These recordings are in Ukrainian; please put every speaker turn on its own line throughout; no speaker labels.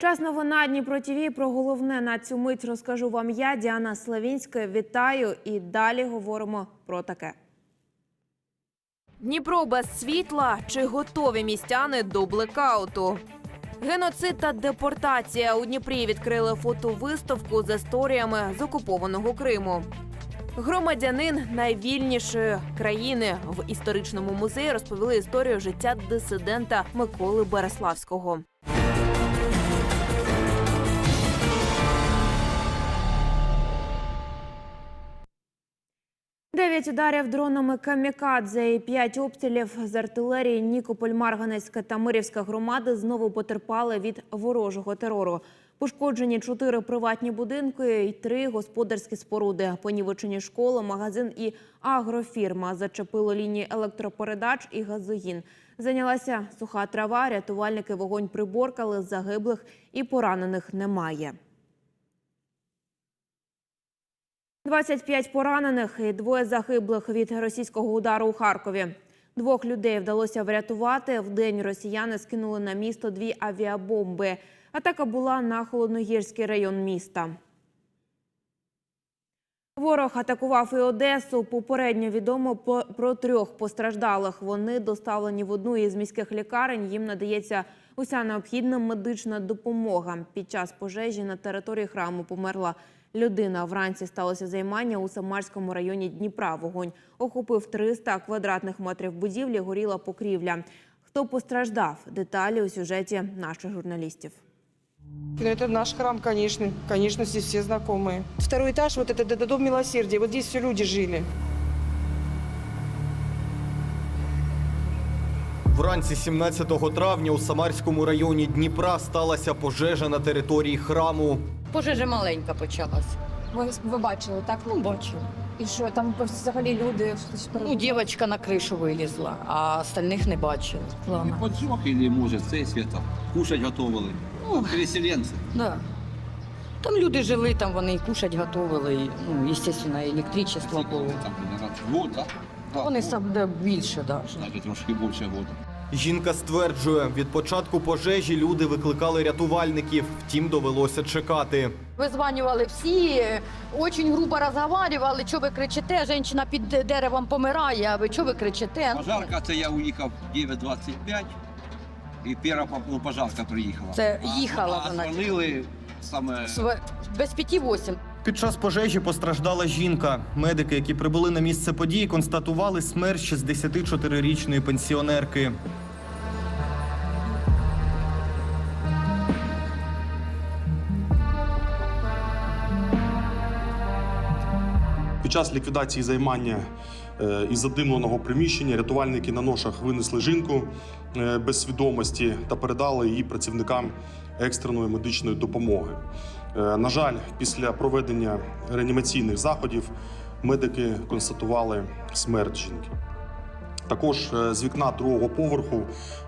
Час новина Дніпро ТІВІ. Про головне на цю мить розкажу вам я, Діана Славінська. Вітаю і далі говоримо про таке. Дніпро без світла чи готові містяни до блекауту? Геноцид та депортація у Дніпрі відкрили фотовиставку з історіями з окупованого Криму. Громадянин найвільнішої країни в історичному музеї розповіли історію життя дисидента Миколи Береславського. Дев'ять ударів дронами камікадзе і п'ять обстрілів з артилерії Нікополь, Марганецька та Мирівська громади знову потерпали від ворожого терору. Пошкоджені чотири приватні будинки і три господарські споруди. Понівечені школи, магазин і агрофірма. Зачепило лінії електропередач і газогін. Зайнялася суха трава. Рятувальники вогонь приборкали. Загиблих і поранених немає. 25 поранених і двоє загиблих від російського удару у Харкові. Двох людей вдалося врятувати. В день росіяни скинули на місто дві авіабомби. Атака була на Холодногірський район міста. Ворог атакував і Одесу. Попередньо відомо про трьох постраждалих. Вони доставлені в одну із міських лікарень. Їм надається уся необхідна медична допомога. Під час пожежі на території храму померла людина. Вранці сталося займання у Самарському районі Дніпра. Вогонь охопив 300 квадратних метрів будівлі. Горіла покрівля. Хто постраждав? Деталі у сюжеті наших журналістів.
Ну, это наш храм, конечно. Конечно, здесь все знакомые. Второй этаж, вот это, это дом милосердия. Вот здесь все люди жили.
Вранці 17 травня у Самарському районі Дніпра сталася пожежа на території храму.
Пожежа маленька почалась.
Ви, ви бачили, так?
Ну, бачила.
І що там взагалі люди хтось
Ну, дівчинка на кришу вилізла, а остальних не бачила.
Не
Ладно.
поджог или, может, цей света? Кушать готовили. Ну, переселенці.
Да. Там люди жили, там вони і кушать готували, і, ну, звісно, і електричество було.
Там, наверное, год, да? Да.
Вони сам де більше навіть.
Навіть трошки більше года.
Жінка стверджує, від початку пожежі люди викликали рятувальників, втім довелося чекати.
Визванювали всі, дуже грубо розговорювали, що ви кричите, жінка під деревом помирає, а ви що ви кричите?
Пожарка, це я уїхав 9.25. І перша ну, пожарка приїхала.
Це їхала
а
вона.
дзвонили саме...
Св- Без п'яті восім.
Під час пожежі постраждала жінка. Медики, які прибули на місце події, констатували смерть 64-річної пенсіонерки.
Під час ліквідації займання е, із задимленого приміщення рятувальники на ношах винесли жінку е, без свідомості та передали її працівникам екстреної медичної допомоги. Е, На жаль, після проведення реанімаційних заходів медики констатували смерть жінки. Також з вікна другого поверху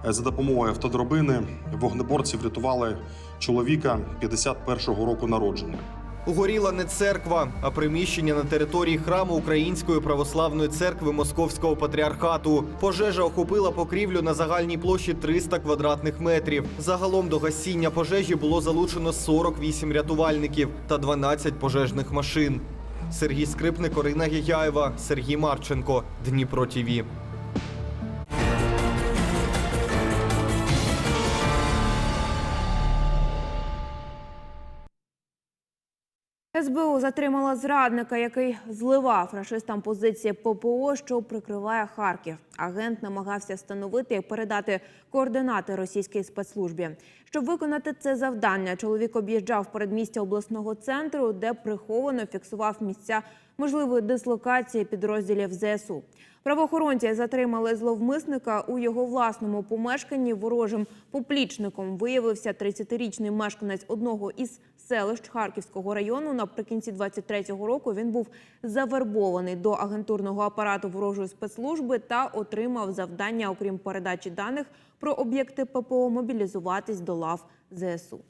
за допомогою автодробини вогнеборці врятували чоловіка 51-го року народження.
Горіла не церква, а приміщення на території храму Української православної церкви Московського патріархату. Пожежа охопила покрівлю на загальній площі 300 квадратних метрів. Загалом до гасіння пожежі було залучено 48 рятувальників та 12 пожежних машин. Сергій Скрипник, Орина Гігяєва, Сергій Марченко, Дніпро ТІВІ.
СБУ затримала зрадника, який зливав рашистам позиції ППО, що прикриває Харків. Агент намагався встановити і передати координати російській спецслужбі. Щоб виконати це завдання, чоловік об'їжджав передмістя обласного центру, де приховано фіксував місця можливої дислокації підрозділів ЗСУ. Правоохоронці затримали зловмисника у його власному помешканні. Ворожим поплічником виявився 30-річний мешканець одного із селищ Харківського району. Наприкінці 23-го року він був завербований до агентурного апарату ворожої спецслужби та отримав завдання, окрім передачі даних про об'єкти ППО, мобілізуватись до лав ЗСУ.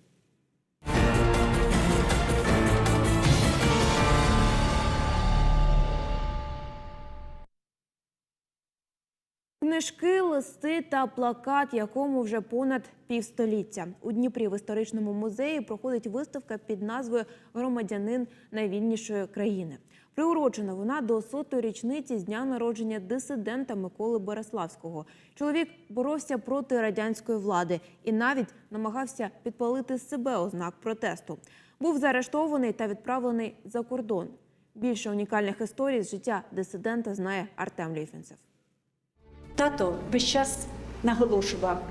Книжки, листи та плакат, якому вже понад півстоліття. У Дніпрі в історичному музеї проходить виставка під назвою Громадянин найвільнішої країни. Приурочена вона до сотої річниці з дня народження дисидента Миколи Береславського. Чоловік боровся проти радянської влади і навіть намагався підпалити себе ознак протесту. Був заарештований та відправлений за кордон. Більше унікальних історій з життя дисидента знає Артем Ліфінцев.
Тато весь час наголошував,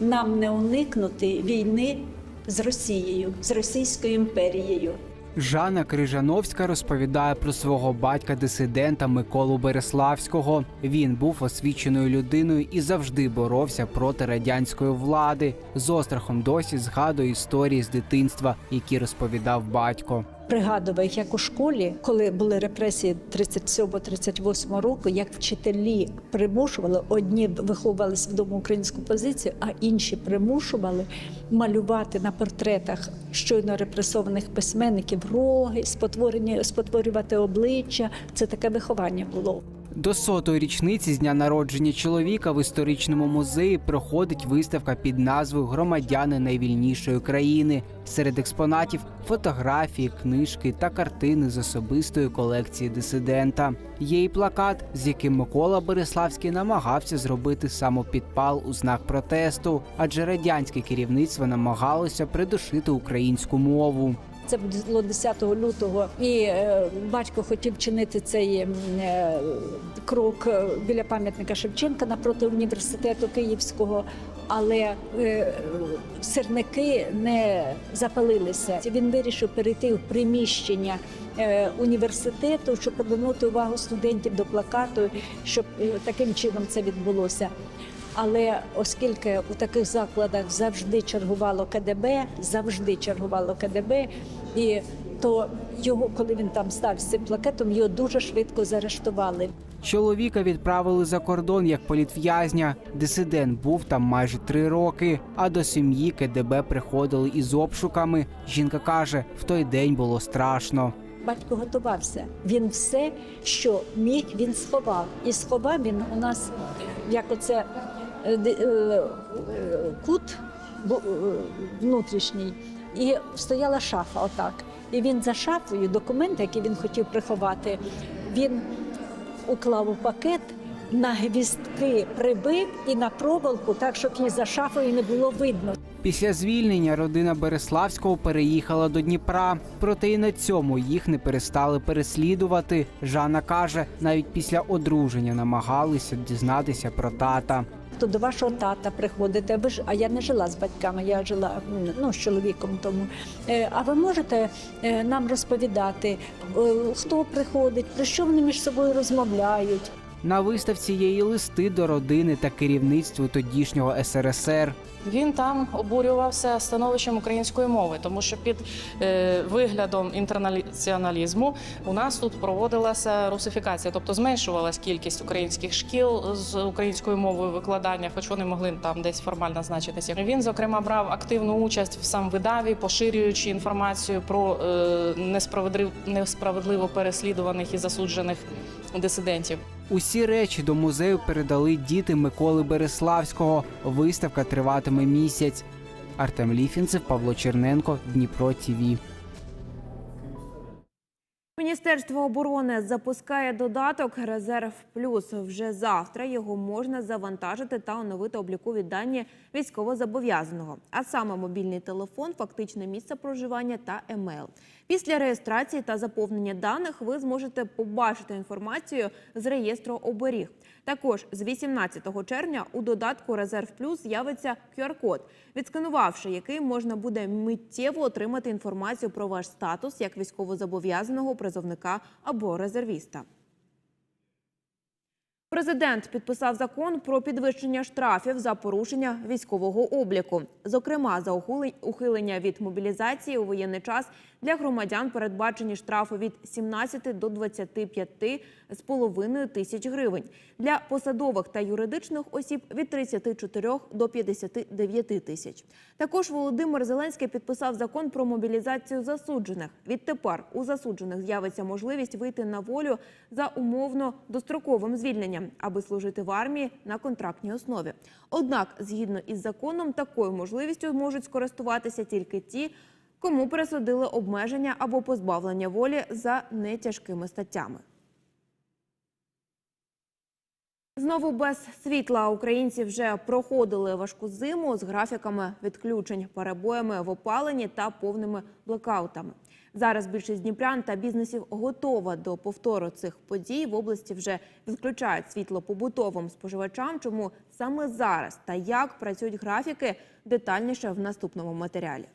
нам не уникнути війни з Росією, з Російською імперією.
Жанна Крижановська розповідає про свого батька-дисидента Миколу Береславського. Він був освіченою людиною і завжди боровся проти радянської влади. З острахом досі згадує історії з дитинства, які розповідав батько.
Пригадував, як у школі, коли були репресії 37-38 року, як вчителі примушували, одні виховувалися вдома українську позицію, а інші примушували малювати на портретах щойно репресованих письменників роги, спотворювати обличчя. Це таке виховання було.
До сотої річниці з дня народження чоловіка в історичному музеї проходить виставка під назвою Громадяни найвільнішої країни. Серед експонатів фотографії, книжки та картини з особистої колекції дисидента. Є і плакат, з яким Микола Береславський намагався зробити самопідпал у знак протесту, адже радянське керівництво намагалося придушити українську мову.
Це було 10 лютого, і е, батько хотів чинити цей е, крок е, біля пам'ятника Шевченка напроти університету Київського, але сирники не запалилися. Він вирішив перейти в приміщення університету, щоб привернути увагу студентів до плакату, щоб таким чином це відбулося. Але оскільки у таких закладах завжди чергувало КДБ, завжди чергувало КДБ, і то його, коли він там став з цим плакетом, його дуже швидко заарештували.
Чоловіка відправили за кордон як політв'язня. Дисидент був там майже три роки. А до сім'ї КДБ приходили із обшуками. Жінка каже, в той день було страшно.
Батько готувався. Він все, що міг, він сховав. І сховав він у нас як оце кут е, внутрішній, і стояла шафа отак. І він за шафою документи, які він хотів приховати, він уклав у пакет. На гвіздки прибив і на проволоку, так щоб її за шафою не було видно.
Після звільнення родина Береславського переїхала до Дніпра. Проте і на цьому їх не перестали переслідувати. Жанна каже, навіть після одруження намагалися дізнатися про тата.
То до вашого тата приходите. Ви ж, а я не жила з батьками, я жила ну, з чоловіком тому. Е, а ви можете е, нам розповідати, е, хто приходить, про що вони між собою розмовляють?
На виставці є і листи до родини та керівництву тодішнього СРСР.
Він там обурювався становищем української мови, тому що під е, виглядом інтернаціоналізму у нас тут проводилася русифікація, тобто зменшувалась кількість українських шкіл з українською мовою викладання, хоч вони могли там десь формально значитися. Він зокрема брав активну участь в самвидаві, поширюючи інформацію про е, несправедлив- несправедливо переслідуваних і засуджених дисидентів.
Усі речі до музею передали діти Миколи Береславського. Виставка триватиме місяць. Артем Ліфінцев, Павло Черненко, Дніпро ТІВІ.
Міністерство оборони запускає додаток Резерв Плюс. Вже завтра його можна завантажити та оновити облікові дані військовозобов'язаного, а саме мобільний телефон, фактичне місце проживання та емейл. Після реєстрації та заповнення даних ви зможете побачити інформацію з реєстру оберіг. Також з 18 червня у додатку Резерв Плюс з'явиться QR-код, відсканувавши який можна буде миттєво отримати інформацію про ваш статус як військовозобов'язаного призовника або резервіста. Президент підписав закон про підвищення штрафів за порушення військового обліку. Зокрема, за ухилення від мобілізації у воєнний час для громадян передбачені штрафи від 17 до 25 з половиною тисяч гривень. Для посадових та юридичних осіб від 34 до 59 тисяч. Також Володимир Зеленський підписав закон про мобілізацію засуджених. Відтепер у засуджених з'явиться можливість вийти на волю за умовно достроковим звільненням. аби служити в армії на контрактній основі. Однак, згідно із законом, такою можливістю можуть скористуватися тільки ті, кому присудили обмеження або позбавлення волі за нетяжкими статтями. Знову без світла українці вже проходили важку зиму з графіками відключень, перебоями в опаленні та повними блекаутами. Зараз більшість дніпрян та бізнесів готова до повтору цих подій. В області вже відключають світло побутовим споживачам. Чому саме зараз та як працюють графіки детальніше в наступному матеріалі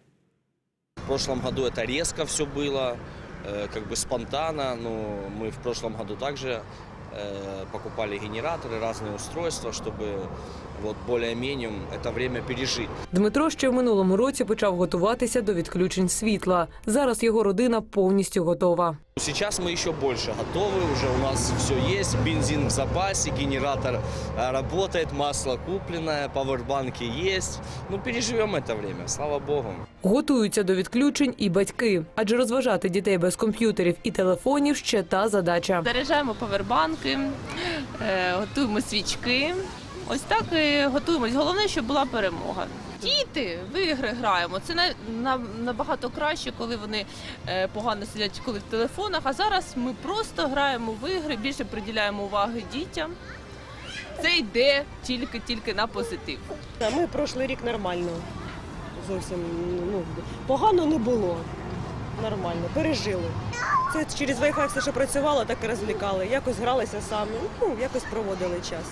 В прошлом году это резко все было, э, как бы спонтанно, но мы в прошлом году также э, покупали генераторы, разные устройства, чтобы вот более-менее это время пережить.
Дмитро ще в минулому році почав готуватися до відключень світла. Зараз його родина повністю готова.
Сейчас мы еще больше готовы, уже у нас все есть, бензин в запасе, генератор э, работает, масло купленное, пауэрбанки есть. Ну, переживем это время, слава богу.
Готуються до відключень і батьки, адже розважати дітей без комп'ютерів і телефонів ще та задача.
Заряджаємо повербанки, е, готуємо свічки. Ось так і готуємось. Головне, щоб була перемога. Діти в ігри граємо. Це на, на, набагато краще, коли вони е, погано сидять коли в телефонах. А зараз ми просто граємо в ігри, більше приділяємо уваги дітям. Це йде тільки-тільки на позитив.
Ми пройшли рік нормально. Зовсім ну, погано не було. Нормально, пережили. Це через Wi-Fi все, що працювало, так і розвлікали. Якось гралися самі, ну, якось проводили час.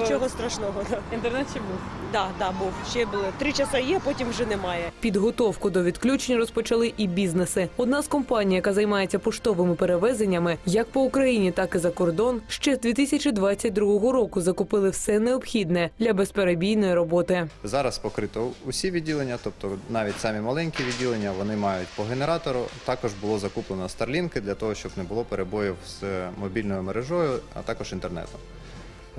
Нічого страшного. Да.
Інтернет ще був.
Да, да, був. Ще були. Три часа є, потім вже немає.
Підготовку до відключень розпочали і бізнеси. Одна з компаній, яка займається поштовими перевезеннями, як по Україні, так і за кордон, ще з 2022 року закупили все необхідне для безперебійної роботи.
Зараз покрито усі відділення, тобто навіть самі маленькі відділення, вони мають по генератору. Також було закуплено старлінки для того, щоб не було перебоїв з мобільною мережею, а також інтернетом.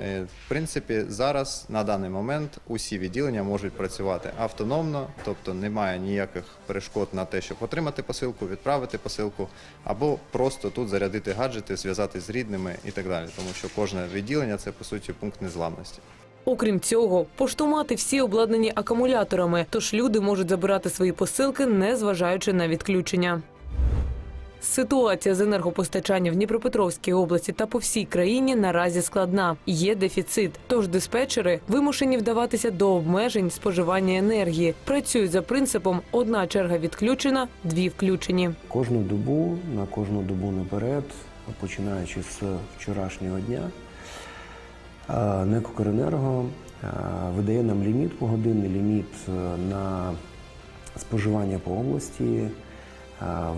Е, В принципі, зараз на даний момент усі відділення можуть працювати автономно, тобто немає ніяких перешкод на те, щоб отримати посилку, відправити посилку, або просто тут зарядити гаджети, зв'язатись з рідними і так далі, тому що кожне відділення це по суті пункт незламності.
Окрім цього, поштомати всі обладнані акумуляторами, тож люди можуть забирати свої посилки, не зважаючи на відключення. Ситуація з енергопостачанням в Дніпропетровській області та по всій країні наразі складна. Є дефіцит. Тож диспетчери вимушені вдаватися до обмежень споживання енергії. Працюють за принципом одна черга відключена, дві включені.
Кожну добу, на кожну добу наперед, починаючи з вчорашнього дня, НЕК «Укренерго» е, видає нам ліміт погодинний, ліміт е, на споживання по області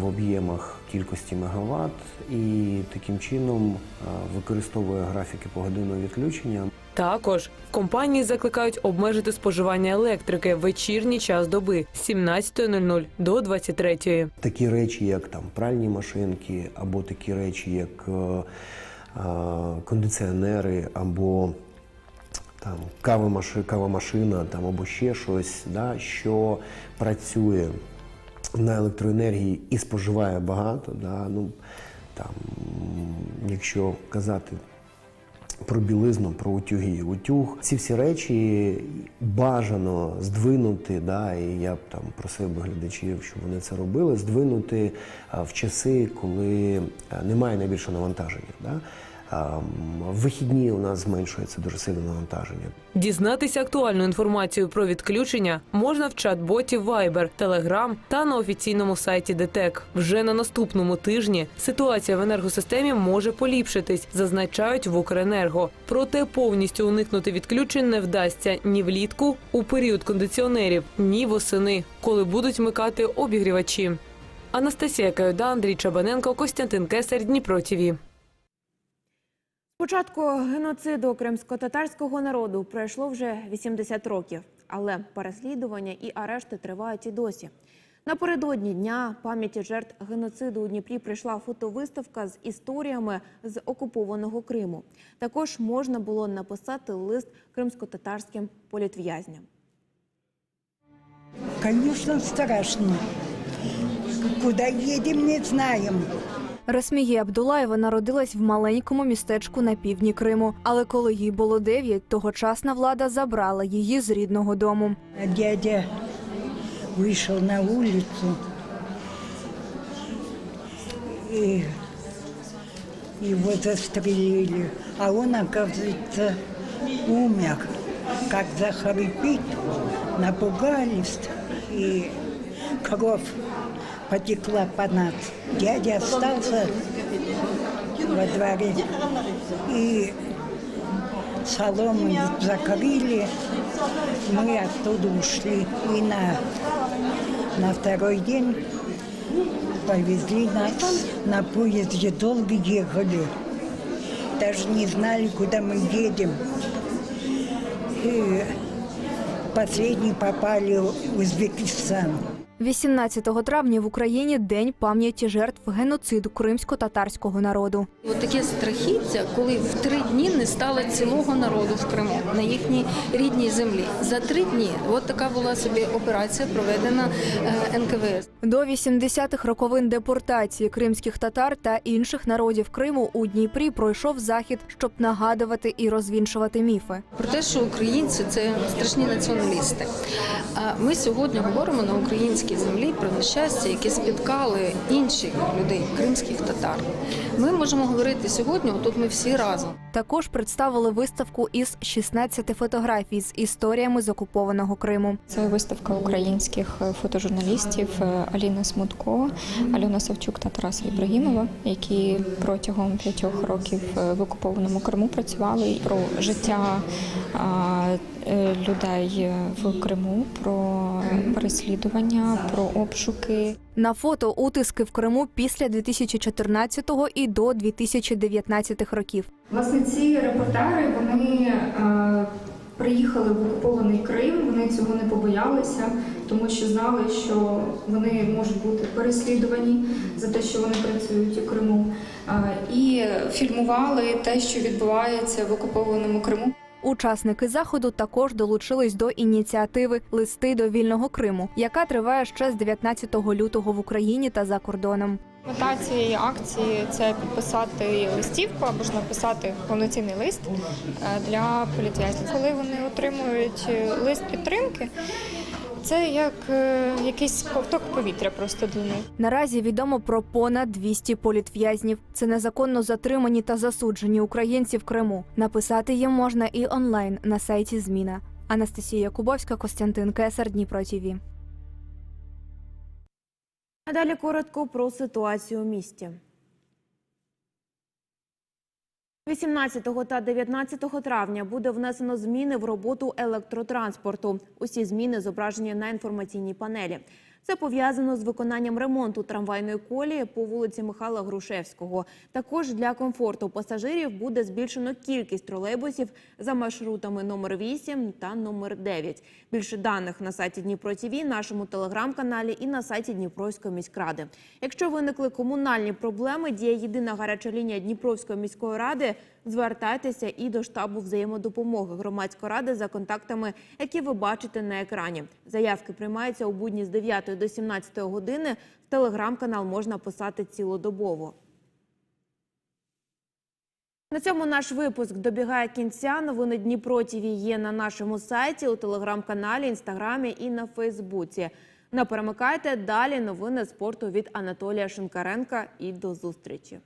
в об'ємах кількості мегаватт і таким чином е, використовує графіки погодинного відключення.
Також компанії закликають обмежити споживання електрики в вечірній час доби з 17.00 до 23.00.
Такі речі, як там пральні машинки, або такі речі, як е, е, кондиціонери, або там кавомаши, кавомашина, там або ще щось, да, що працює на електроенергії і споживає багато. Да, ну, там, якщо казати про білизну, про утюги, утюг. Ці всі речі бажано здвинути, да, і я б там просив би глядачів, щоб вони це робили, здвинути в часи, коли немає найбільшого навантаження. Да. Вихідні у нас зменшується дуже сильне навантаження.
Дізнатися актуальну інформацію про відключення можна в чат-боті Viber, Telegram та на офіційному сайті ДТЕК. Вже на наступному тижні ситуація в енергосистемі може поліпшитись, зазначають в Укренерго. Проте повністю уникнути відключень не вдасться ні влітку, у період кондиціонерів, ні восени, коли будуть вмикати обігрівачі. Анастасія Кайода, Андрій Чабаненко, Костянтин Кесар, Дніпро ТІВІ.
Початку геноциду кримсько-татарського народу пройшло вже 80 років, але переслідування і арешти тривають і досі. Напередодні дня пам'яті жертв геноциду у Дніпрі прийшла фотовиставка з історіями з окупованого Криму. Також можна було написати лист кримсько-татарським політв'язням.
Конечно, страшно. Куда едем, не знаем. Расміє Абдулаєва народилась в маленькому містечку на півдні Криму. Але коли їй було 9, тогочасна влада забрала її з рідного дому.
Дядя вышел на улицу и его застрелили. А он, оказывается, умер. Как захрипит, напугались, и кровь потекла по нас. Дядя остался во дворе, и соломы закрыли, мы оттуда ушли. И на, на второй день повезли нас на поезде, долго ехали. Даже не знали, куда мы едем. И последний попали в Узбекистан.
18 травня в Україні день пам'яті жертв геноциду кримсько-татарського народу.
От таке страхіття, коли в три дні не стало цілого народу в Криму на їхній рідній землі. За три дні от така була собі операція, проведена е, НКВС.
До 80-х роковин депортації кримських татар та інших народів Криму у Дніпрі пройшов захід, щоб нагадувати і розвінчувати міфи.
Про те, що українці це страшні націоналісти. Ми сьогодні говоримо на українській землі про нещастя, які спіткали інших людей, кримських татар. Ми можемо говорити сьогодні. Тут ми всі разом.
Також представили виставку із 16 фотографій з історіями з окупованого Криму.
Це виставка українських е, фотожурналістів е, Аліни Смутко, Альона Савчук та Тараса Ібрагімова, які протягом п'ятьох років е, в окупованому Криму працювали про життя людей в Криму, про переслідування, про обшуки.
На фото утиски в Криму після 2014 і до 2019 років.
Власне, ці репортери вони е, приїхали в окупований Крим. Вони цього не побоялися, тому що знали, що вони можуть бути переслідувані за те, що вони працюють у Криму, е, і фільмували те, що відбувається в окупованому Криму.
Учасники заходу також долучились до ініціативи Листи до вільного Криму, яка триває ще з 19 лютого в Україні та за кордоном.
Мета цієї акції це підписати листівку або ж написати повноцінний лист е, для політв'язнів. Коли вони отримують е, лист підтримки, це як е, якийсь ковток повітря просто для них.
Наразі відомо про понад 200 політв'язнів. Це незаконно затримані та засуджені українці в Криму. Написати їм можна і онлайн на сайті Зміна. Анастасія Кубовська, Костянтин Кесар, Дніпро ТІВІ.
А далі коротко про ситуацію у місті. 18 та 19 травня буде внесено зміни в роботу електротранспорту. Усі зміни зображені на інформаційній панелі. Це пов'язано з виконанням ремонту трамвайної колії по вулиці Михайла Грушевського. Також для комфорту пасажирів буде збільшено кількість тролейбусів за маршрутами номер 8 та номер 9. Більше даних на сайті Дніпро ТІВІ, нашому телеграм-каналі і на сайті Дніпровської міськради. Якщо виникли комунальні проблеми, діє єдина гаряча лінія Дніпровської міської ради. Звертайтеся і до штабу взаємодопомоги громадської ради за контактами, які ви бачите на екрані. Заявки приймаються у будні з 9 до 17 години. В телеграм-канал можна писати цілодобово. На цьому наш випуск добігає кінця. Новини Дніпро ТІВІ є на нашому сайті, у телеграм-каналі, інстаграмі і на Фейсбуці. Не перемикайте далі новини спорту від Анатолія Шинкаренка. І до зустрічі.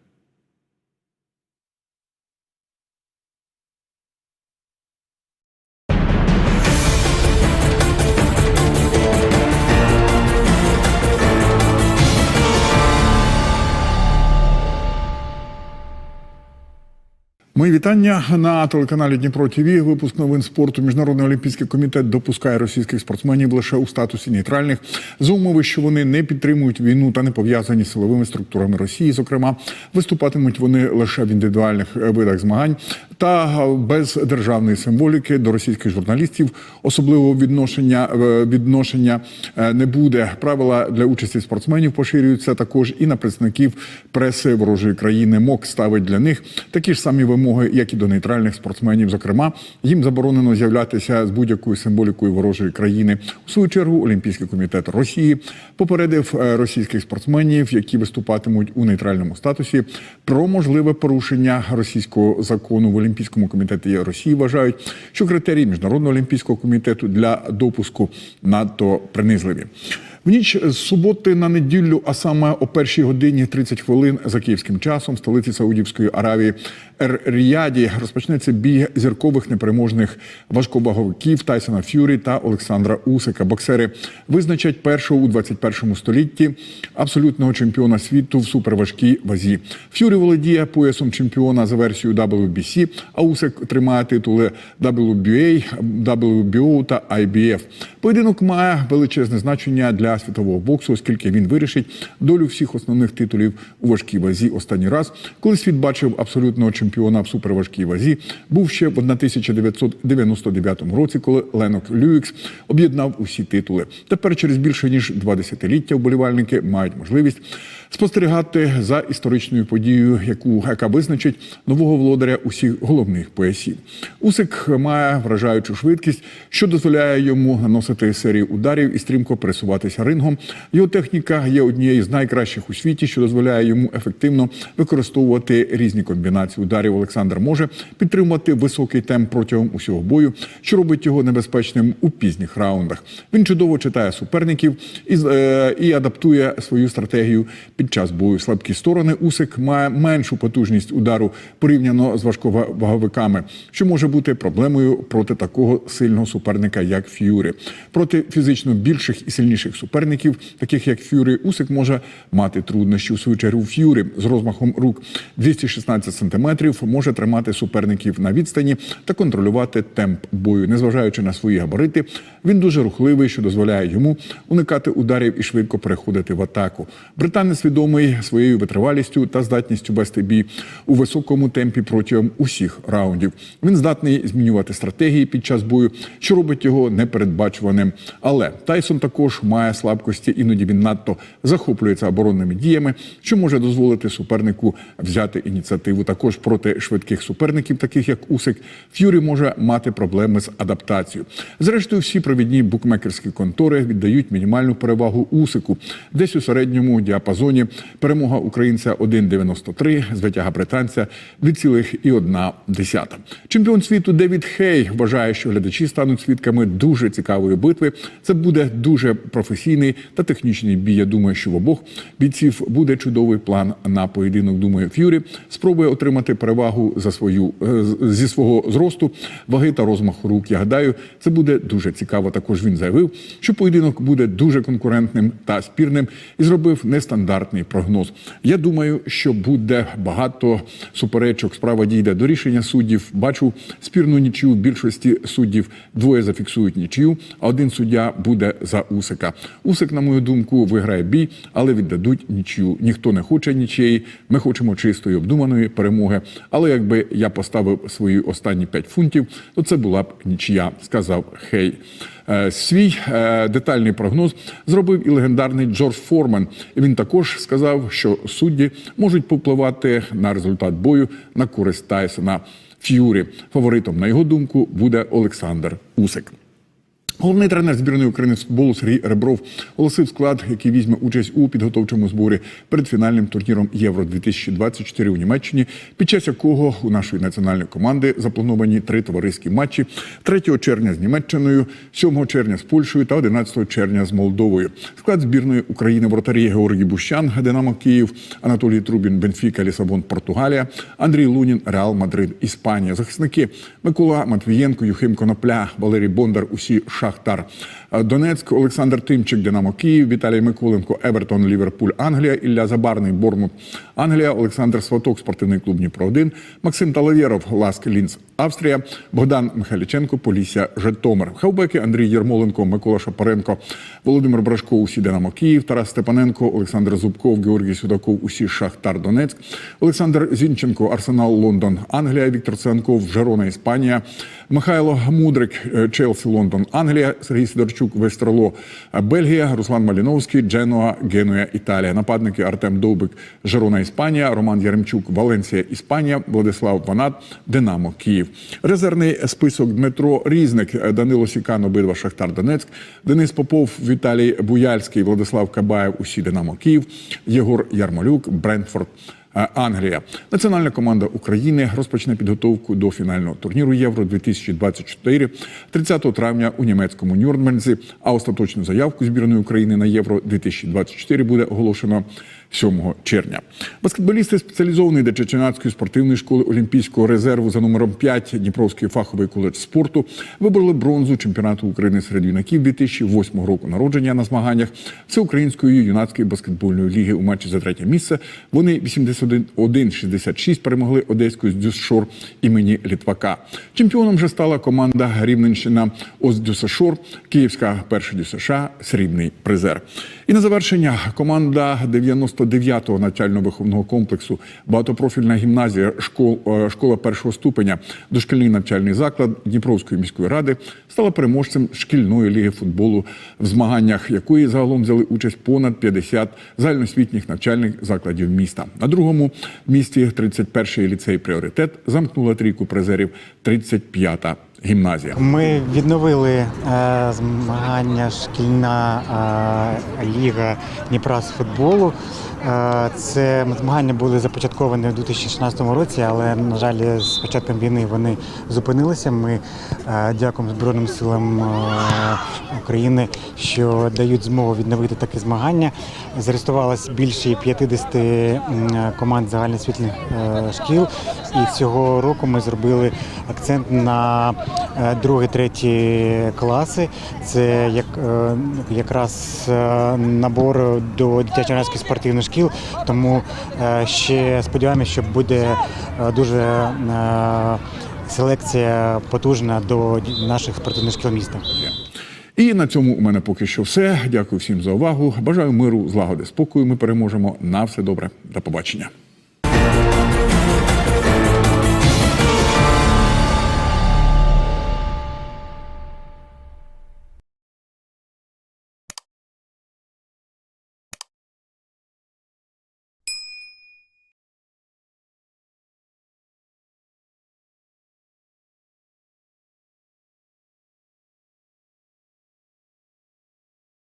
Мої вітання на телеканалі Дніпро ТВ. Випуск новин спорту. Міжнародний олімпійський комітет допускає російських спортсменів лише у статусі нейтральних за умови, що вони не підтримують війну та не пов'язані з силовими структурами Росії. Зокрема, виступатимуть вони лише в індивідуальних видах змагань та без державної символіки до російських журналістів. Особливого відношення е, відношення е, не буде. Правила для участі спортсменів поширюються також і на представників преси ворожої країни. МОК ставить для них такі ж самі вимоги. Вимоги, як і до нейтральних спортсменів. Зокрема, їм заборонено з'являтися з будь-якою символікою ворожої країни. У свою чергу Олімпійський комітет Росії попередив е, російських спортсменів, які виступатимуть у нейтральному статусі, про можливе порушення російського закону в Олімпійському комітеті Росії. Вважають, що критерії міжнародного олімпійського комітету для допуску надто принизливі. В ніч з суботи на неділю, а саме о першій годині 30 хвилин за київським часом, в столиці Саудівської Аравії Ер-Ріяді розпочнеться бій зіркових непереможних важкобаговиків Тайсона Ф'юрі та Олександра Усика. Боксери визначать першого у 21 столітті абсолютного чемпіона світу в суперважкій вазі. Ф'юрі володіє поясом чемпіона за версією WBC, а Усик тримає титули WBA, WBO та IBF. Поєдинок має величезне значення для світового боксу, оскільки він вирішить долю всіх основних титулів у важкій вазі. Останній раз, коли світ бачив абсолютного чемпіона в суперважкій вазі, був ще в 1999 році, коли Ленок Люікс об'єднав усі титули. Тепер, через більше ніж два десятиліття, вболівальники мають можливість спостерігати за історичною подією, яку яка визначить нового володаря усіх головних поясів. Усик має вражаючу швидкість, що дозволяє йому наносити серію ударів і стрімко пересуватися рингом. Його техніка є однією з найкращих у світі, що дозволяє йому ефективно використовувати різні комбінації ударів. Олександр може підтримувати високий темп протягом усього бою, що робить його небезпечним у пізніх раундах. Він чудово читає суперників і, е, і адаптує свою стратегію під час бою. Слабкі сторони Усик має меншу потужність удару порівняно з важковаговиками, що може бути проблемою проти такого сильного суперника, як Ф'юрі. Проти фізично більших і сильніших суперників, таких як Ф'юрі, Усик може мати труднощі у свою чергу. Ф'юрі з розмахом рук 216 сантиметрів може тримати суперників на відстані та контролювати темп бою, незважаючи на свої габарити. Він дуже рухливий, що дозволяє йому уникати ударів і швидко переходити в атаку. Британець відомий своєю витривалістю та здатністю вести бій у високому темпі протягом усіх раундів. Він здатний змінювати стратегії під час бою, що робить його непередбачуваним. Але Тайсон також має слабкості, іноді він надто захоплюється оборонними діями, що може дозволити супернику взяти ініціативу. Також проти швидких суперників, таких як Усик, Ф'юрі може мати проблеми з адаптацією. Зрештою, всі провідні букмекерські контори віддають мінімальну перевагу Усику, десь у середньому діапазоні перемога українця 1,93, звитяга британця 2,1. Чемпіон світу Девід Хей вважає, що глядачі стануть свідками дуже цікавої битви. Це буде дуже професійний та технічний бій. Я думаю, що в обох бійців буде чудовий план на поєдинок. Думаю, Ф'юрі спробує отримати перевагу за свою е, зі свого зросту, ваги та розмаху рук. Я гадаю, це буде дуже цікаво. Також він заявив, що поєдинок буде дуже конкурентним та спірним і зробив нестандартний прогноз. Я думаю, що буде багато суперечок. Справа дійде до рішення суддів. Бачу спірну нічию. Більшості суддів двоє зафіксують нічию, а один суддя буде за Усика. Усик, на мою думку, виграє бій, але віддадуть нічию. Ніхто не хоче нічиї. Ми хочемо чистої обдуманої перемоги. Але якби я поставив свої останні 5 фунтів, то це була б нічия, сказав Хей. Е, Свій е, детальний прогноз зробив і легендарний Джордж Форман. Він також сказав, що судді можуть попливати на результат бою на користь Тайсона Ф'юрі. Фаворитом, на його думку, буде Олександр Усик. Головний тренер збірної України з футболу Сергій Ребров оголосив склад, який візьме участь у підготовчому зборі перед фінальним турніром Євро 2024 у Німеччині, під час якого у нашої національної команди заплановані три товариські матчі 3 червня з Німеччиною, 7 червня з Польщею та 11 червня з Молдовою. Склад збірної України вратарі Георгій Бущан, Динамо Київ, Анатолій Трубін, Бенфіка, Лісабон, Португалія, Андрій Лунін, Реал Мадрид, Іспанія. Захисники Микола Матвієнко, Юхим Конопля, Валерій Бондар. Усі Шахтар. Донецьк, Олександр Тимчик, Динамо Київ, Віталій Миколенко, Евертон, Ліверпуль, Англія, Ілля Забарний, Бормут, Англія, Олександр Сваток, спортивний клуб Дніпро 1 Максим Талавєров, Ласк Лінц, Австрія, Богдан Михайліченко, Полісся, Житомир, Хавбеки, Андрій Єрмоленко, Микола Шапаренко, Володимир Брашко, усі Динамо Київ, Тарас Степаненко, Олександр Зубков, Георгій Судаков, усі Шахтар Донецьк, Олександр Зінченко, Арсенал Лондон, Англія, Віктор Ценков, Жерона, Іспанія, Михайло Мудрик, Челсі, Лондон, Англія. Наполія, Сергій Сидорчук, Вестроло, Бельгія, Руслан Маліновський, Дженуа, Генуя, Італія. Нападники Артем Довбик, Жерона, Іспанія, Роман Яремчук, Валенсія, Іспанія, Владислав Ванат, Динамо, Київ. Резервний список Дмитро Різник, Данило Сікан, обидва Шахтар Донецьк, Денис Попов, Віталій Буяльський, Владислав Кабаєв, усі Динамо Київ, Єгор Ярмолюк, Брентфорд. Е, Англія. Національна команда України розпочне підготовку до фінального турніру Євро 2024 30 травня у німецькому Нюрнберзі, а остаточну заявку збірної України на Євро 2024 буде оголошено 7 червня. Баскетболісти спеціалізованої Дечеченацької спортивної школи Олімпійського резерву за номером 5 Дніпровський фаховий коледж спорту вибороли бронзу чемпіонату України серед юнаків 2008 року народження на змаганнях Всеукраїнської юнацької баскетбольної ліги у матчі за третє місце. Вони 81-66 перемогли одеську Дюсшор імені Літвака. Чемпіоном вже стала команда Рівненщина Оздюсашор, Київська перша ДЮСШ, срібний призер. І на завершення команда 99-го навчально-виховного комплексу, багатопрофільна гімназія, школ, е, школа першого ступеня, дошкільний навчальний заклад Дніпровської міської ради стала переможцем шкільної ліги футболу, в змаганнях якої загалом взяли участь понад 50 загальноосвітніх навчальних закладів міста. На другому місці 31-й ліцей пріоритет замкнула трійку призерів 35-та гімназія.
Ми відновили е, змагання шкільна е, ліга Дніпра з футболу. Це змагання були започатковані у 2016 році, але на жаль, з початком війни вони зупинилися. Ми дякуємо Збройним силам України, що дають змогу відновити такі змагання. Зареєструвалось більше 50 команд загальноосвітніх е, шкіл, і цього року ми зробили акцент на е, другий, третій класи. Це е, якраз набор до дитячо-юнацьких спортивних шкіл. Тому е, ще сподіваємося, що буде е, дуже е, селекція потужна до наших спортивних шкіл міста.
І на цьому у мене поки що все. Дякую всім за увагу. Бажаю миру, злагоди, спокою. Ми переможемо. На все добре. До побачення.